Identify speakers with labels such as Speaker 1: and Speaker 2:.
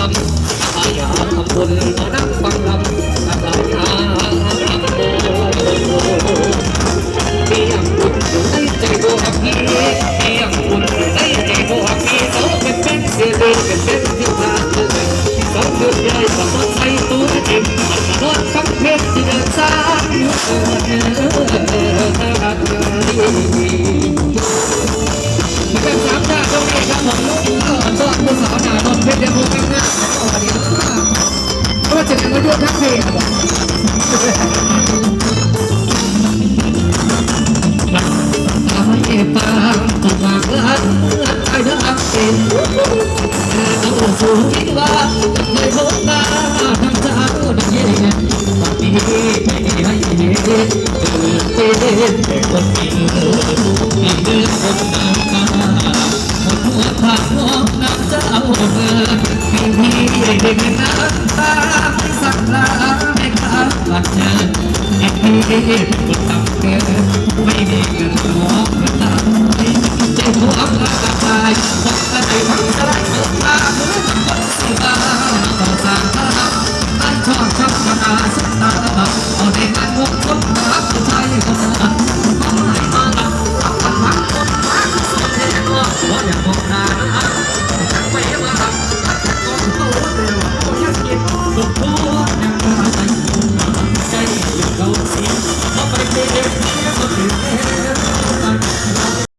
Speaker 1: ลำอาญาทำบุญมานั่งฟังลำกับลำนาเพียงบุญอยู่ในใจโบหักพี่เพียงบุญอยู่ในใจโบหักพี่เขาเป็นเป็นเสียเลยเป็นเป็นที่พลาดเลยเขาเดือดใหญ่กว่าคนใส่ตัวเองมันนอนฟังเพลงที่เดินสายเออเออเออเออมันเป็นสามชาติตรงนี้ครับผมก็ต้อนผู้สาหน้านนเพชรเดี ก็จะกันมาด้วยทั้งเพลงครับผมตาไม่ปางถูกวางลัดไอ้เด้ออักเอ็นต้องสูงที่ว่าไม่พบตาทำสาวดังเย็นปีไม่ให้เห็นเดินเป็นคนมีเดินมีเดินคนน้ำตาหมดหัวผักหัวน้ำเจ้าเดินมีพี่เด็กน้ไม่สักลาไม่ขาดหลั ไม่มีเงินหรอก